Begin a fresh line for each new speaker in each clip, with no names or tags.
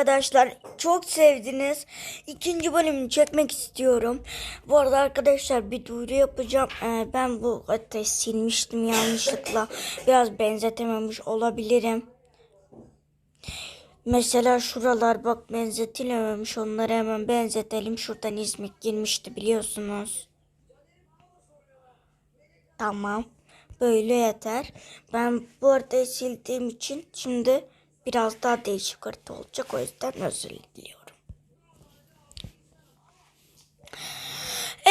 arkadaşlar. Çok sevdiniz. İkinci bölümünü çekmek istiyorum. Bu arada arkadaşlar bir duyuru yapacağım. Ee, ben bu haritayı silmiştim yanlışlıkla. Biraz benzetememiş olabilirim. Mesela şuralar bak benzetilememiş. Onları hemen benzetelim. Şuradan İzmir girmişti biliyorsunuz. Tamam. Böyle yeter. Ben bu haritayı sildiğim için şimdi biraz daha değişik harita olacak. O yüzden özür diliyorum.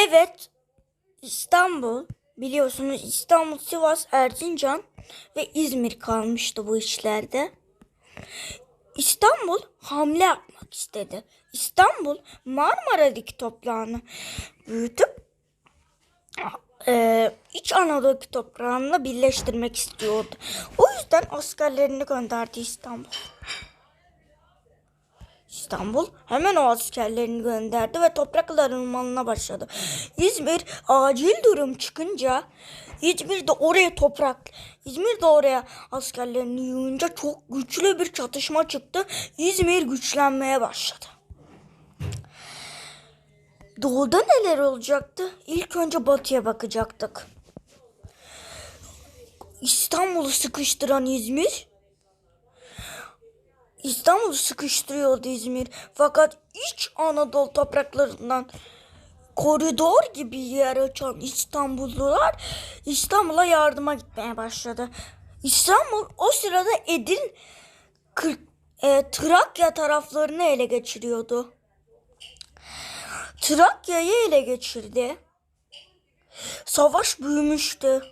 Evet. İstanbul. Biliyorsunuz İstanbul, Sivas, Erzincan ve İzmir kalmıştı bu işlerde. İstanbul hamle yapmak istedi. İstanbul Marmara'daki toprağını büyütüp e, İç Anadolu toprağını birleştirmek istiyordu. O yüzden askerlerini gönderdi İstanbul. İstanbul hemen o askerlerini gönderdi ve topraklar alınmanına başladı. İzmir acil durum çıkınca İzmir de oraya toprak, İzmir de oraya askerlerini yığınca çok güçlü bir çatışma çıktı. İzmir güçlenmeye başladı. Doğuda neler olacaktı? İlk önce batıya bakacaktık. İstanbul'u sıkıştıran İzmir. İstanbul'u sıkıştırıyordu İzmir. Fakat iç Anadolu topraklarından koridor gibi yer açan İstanbullular İstanbul'a yardıma gitmeye başladı. İstanbul o sırada Edirne, Kır- e, Trakya taraflarını ele geçiriyordu. Trakya'yı ele geçirdi. Savaş büyümüştü.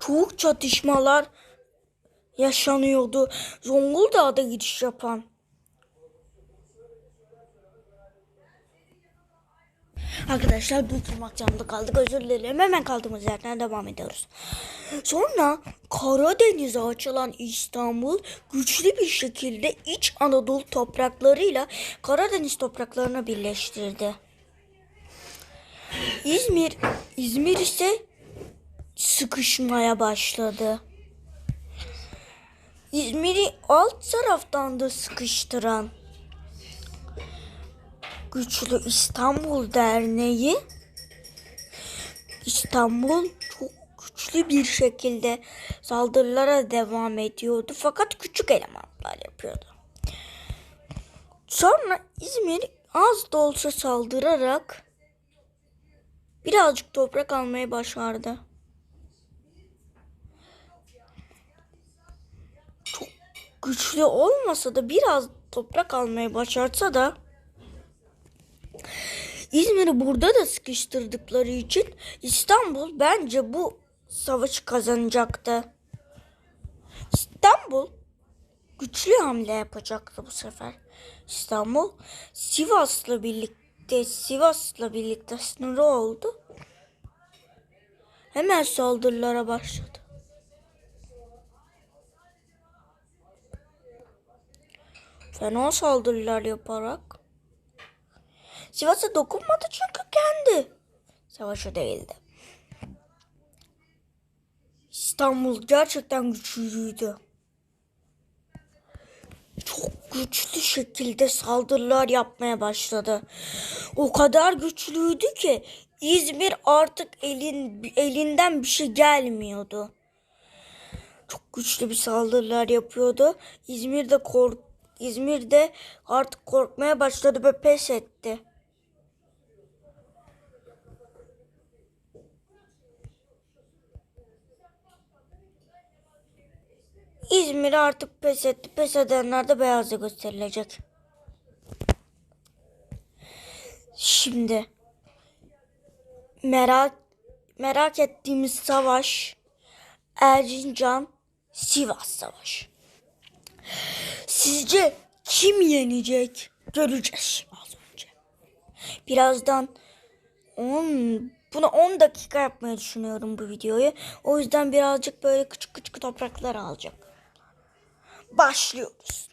Çok çatışmalar yaşanıyordu. Zonguldak'a giriş yapan. Arkadaşlar durdurmak zorunda kaldık. Özür dilerim. Hemen kaldığımız yerden devam ediyoruz. Sonra Karadeniz'e açılan İstanbul güçlü bir şekilde İç Anadolu topraklarıyla Karadeniz topraklarını birleştirdi. İzmir, İzmir ise sıkışmaya başladı. İzmir'i alt taraftan da sıkıştıran Güçlü İstanbul Derneği İstanbul çok güçlü bir şekilde saldırılara devam ediyordu fakat küçük elemanlar yapıyordu. Sonra İzmir az da olsa saldırarak birazcık toprak almayı başardı. Çok güçlü olmasa da biraz toprak almayı başarsa da İzmir'i burada da sıkıştırdıkları için İstanbul bence bu savaşı kazanacaktı. İstanbul güçlü hamle yapacaktı bu sefer. İstanbul Sivas'la birlikte Sivas'la birlikte sınırı oldu. Hemen saldırılara başladı. Fena saldırılar yaparak Sivas'a dokunmadı çünkü kendi savaşı değildi. İstanbul gerçekten güçlüydü. Çok güçlü şekilde saldırılar yapmaya başladı. O kadar güçlüydü ki İzmir artık elin, elinden bir şey gelmiyordu. Çok güçlü bir saldırılar yapıyordu. İzmir'de kork İzmir'de artık korkmaya başladı ve pes etti. İzmir artık pes etti. Pes edenler de beyazla gösterilecek. Şimdi merak merak ettiğimiz savaş Erzincan Sivas Savaşı. Sizce kim yenecek? Göreceğiz az önce. Birazdan 10 buna 10 dakika yapmayı düşünüyorum bu videoyu. O yüzden birazcık böyle küçük küçük topraklar alacak. Başlıyoruz.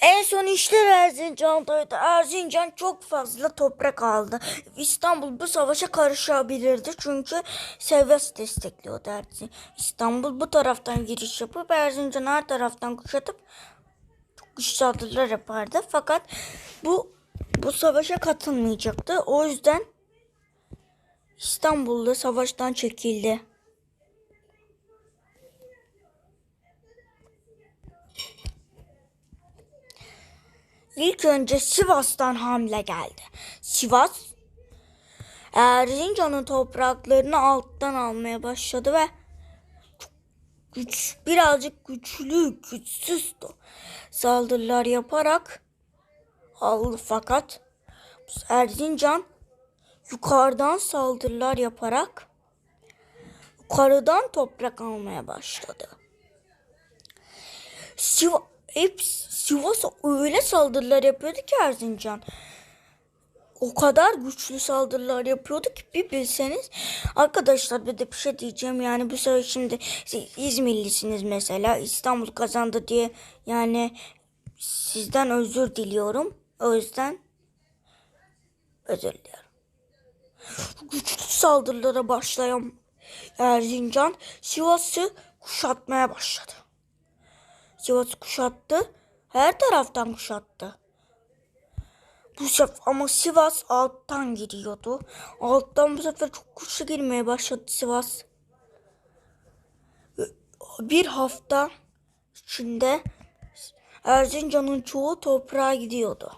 En son işler Erzincan'daydı. Erzincan çok fazla toprak aldı. İstanbul bu savaşa karışabilirdi çünkü Sivas destekliyordu Erzin. İstanbul bu taraftan giriş yapıp Erzincan her taraftan kuşatıp güçlü saldırılar yapardı. Fakat bu bu savaşa katılmayacaktı. O yüzden İstanbul'da savaştan çekildi. İlk önce Sivas'tan hamle geldi. Sivas Erzincan'ın topraklarını alttan almaya başladı ve güç birazcık güçlü, güçsüz de saldırılar yaparak aldı fakat Erzincan yukarıdan saldırılar yaparak yukarıdan toprak almaya başladı. Siva, hep Sivas'a öyle saldırılar yapıyordu ki Erzincan. O kadar güçlü saldırılar yapıyordu ki bir bilseniz. Arkadaşlar bir de bir şey diyeceğim yani bu sefer şimdi İzmirlisiniz mesela İstanbul kazandı diye yani sizden özür diliyorum. O yüzden özür diliyorum. Güçlü saldırılara başlayan Erzincan Sivas'ı kuşatmaya başladı. Sivas'ı kuşattı. Her taraftan kuşattı. Bu sefer ama Sivas alttan giriyordu. Alttan bu sefer çok güçlü girmeye başladı Sivas. Bir hafta içinde Erzincan'ın çoğu toprağa gidiyordu.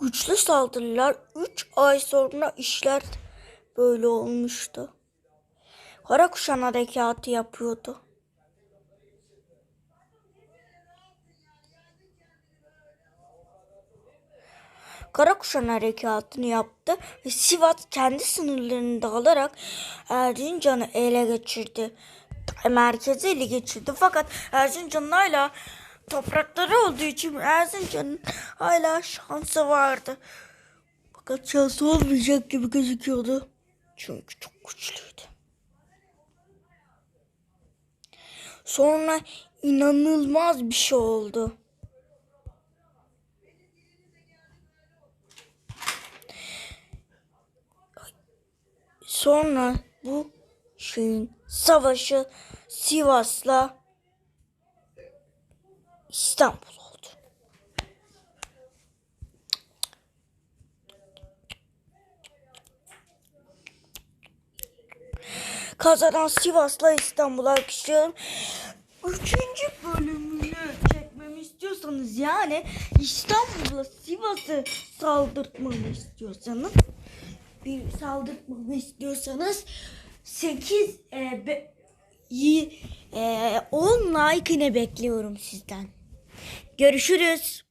Güçlü saldırılar 3 ay sonra işler böyle olmuştu. Karakuşan harekatı yapıyordu. Karakuşan harekatını yaptı ve Sivas kendi sınırlarını dağılarak Erzincan'ı ele geçirdi. Merkezi ele geçirdi fakat Erzincan'ın hala toprakları olduğu için Erzincan'ın hala şansı vardı. Fakat şansı olmayacak gibi gözüküyordu. Çünkü çok güçlüydü. Sonra inanılmaz bir şey oldu. Sonra bu şeyin savaşı Sivas'la İstanbul oldu. Kazanan Sivas'la İstanbul alkışlıyorum. Üçüncü bölümünü çekmemi istiyorsanız yani İstanbul'la Sivas'ı saldırtmamı istiyorsanız bir saldırtmamı istiyorsanız 8 e, be, y- e, 10 like ne bekliyorum sizden. Görüşürüz.